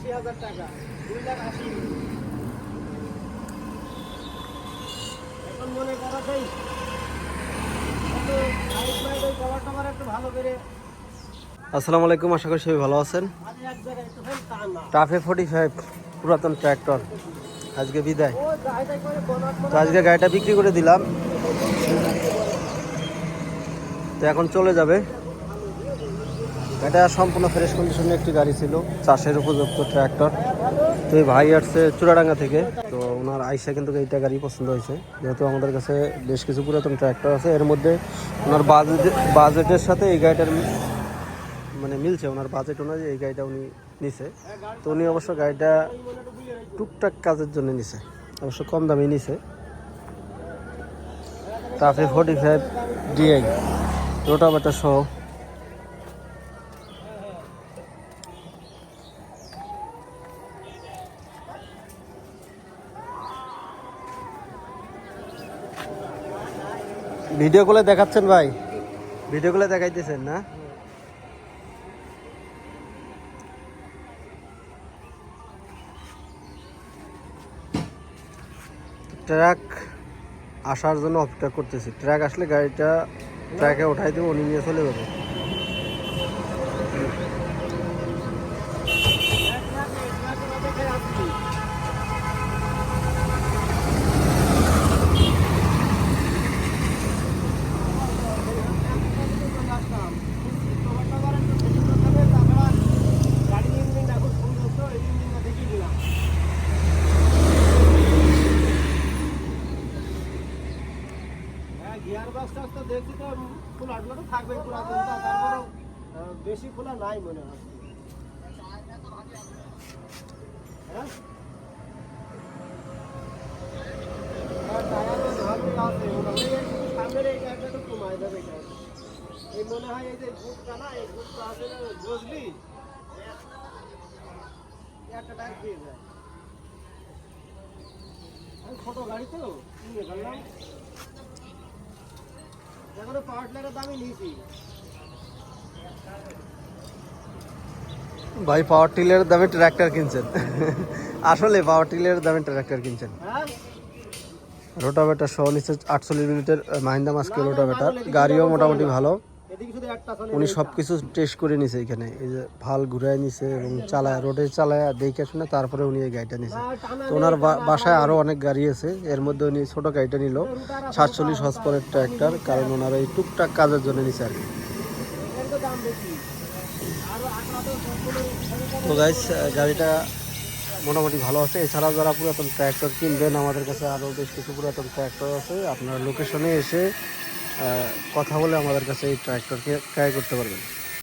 আশি হাজার টাকা দুই লাখ আশি। এখন মনে করা সেই আসসালামু আলাইকুম আশা করি সবাই ভালো আছেন। টাফে ফোর্টি ফাইভ পুরাতন ট্র্যাক্টর আজকে বিদায়। তো আজকে গাড়িটা বিক্রি করে দিলাম। তো এখন চলে যাবে। এটা সম্পূর্ণ ফ্রেশ কন্ডিশনের একটি গাড়ি ছিল, চাষের উপযুক্ত ট্র্যাক্টর তো এই ভাই আসছে চূড়াডাঙ্গা থেকে। তো ওনার আইসা কিন্তু এইটা গাড়ি পছন্দ হয়েছে। যেহেতু আমাদের কাছে বেশ কিছু পুরাতন ট্র্যাক্টর আছে, এর মধ্যে ওনার বাজেট বাজেটের সাথে এই গাড়িটার মানে মিলছে। ওনার বাজেট অনুযায়ী এই গাড়িটা উনি নিছে। তো উনি অবশ্য গাড়িটা টুকটাক কাজের জন্য নিছে। অবশ্য কম দামে নিছে। TAFE forty five DI rotavator সহ ভিডিও কলে দেখাচ্ছেন ভাই। ভিডিও কলে দেখাইতেছেন না? ট্রাক আসার জন্য অপেক্ষা করতেছি। ট্রাক আসলে গাড়িটা ট্রাকে উঠাই দেবো, উনি নিয়ে চলে যাবে গাড়ি ইঞ্জিন এখন সুন্দর তো এই ইঞ্জিনটা দেখিয়ে দিলাম হ্যাঁ গিয়ার বক্সটা তো দেখছি তো থাকবে পুরাতনটা তারপরেও বেশি খোলা নাই মনে হয়। হ্যাঁ? এই মনে হয় এই যে বুটটা না, এই বুটটা আছে বুঝলি একটা টায়ার খেয়ে যায় ছোট গাড়ি তো নিয়ে গেলাম এখন পাওয়ার টিলারের দামই নিয়েছি। ভাই পাওয়ার টিলের দামে ট্র্যাক্টর কিনছেন। আসলে পাওয়ার টিলের দামে ট্র্যাক্টর কিনছেন। হ্যাঁ? রোটাভেটার সহ নিচ্ছে আটচল্লিশ মিনিটের মাহিন্দা মাস্কের রোটাভেটার। গাড়িও মোটামুটি ভালো। উনি সব কিছু টেস্ট করে নিছে এখানে। এই যে ভালো ঘুরায় নিছে এবং চালায় রোডে চালায় দেখে শুনে তারপরে উনি এই গাড়িটা নিছে। তো ওনার বাসায় আরও অনেক গাড়ি আছে। এর মধ্যে উনি ছোট গাড়িটা নিল সাতচল্লিশ হর্স পাওয়ারের ট্র্যাক্টর কারণ ওনার এই টুকটাক কাজের জন্য নিছে আর কি। তো গাইস গাড়িটা মোটামুটি ভালো আছে। এছাড়াও যারা পুরাতন ট্র্যাক্টর কিনবেন আমাদের কাছে আরও বেশ কিছু পুরাতন ট্র্যাক্টর আছে। আপনারা লোকেশনে এসে কথা বলে আমাদের কাছে এই ট্র্যাক্টরকে ক্রয় করতে পারবেন।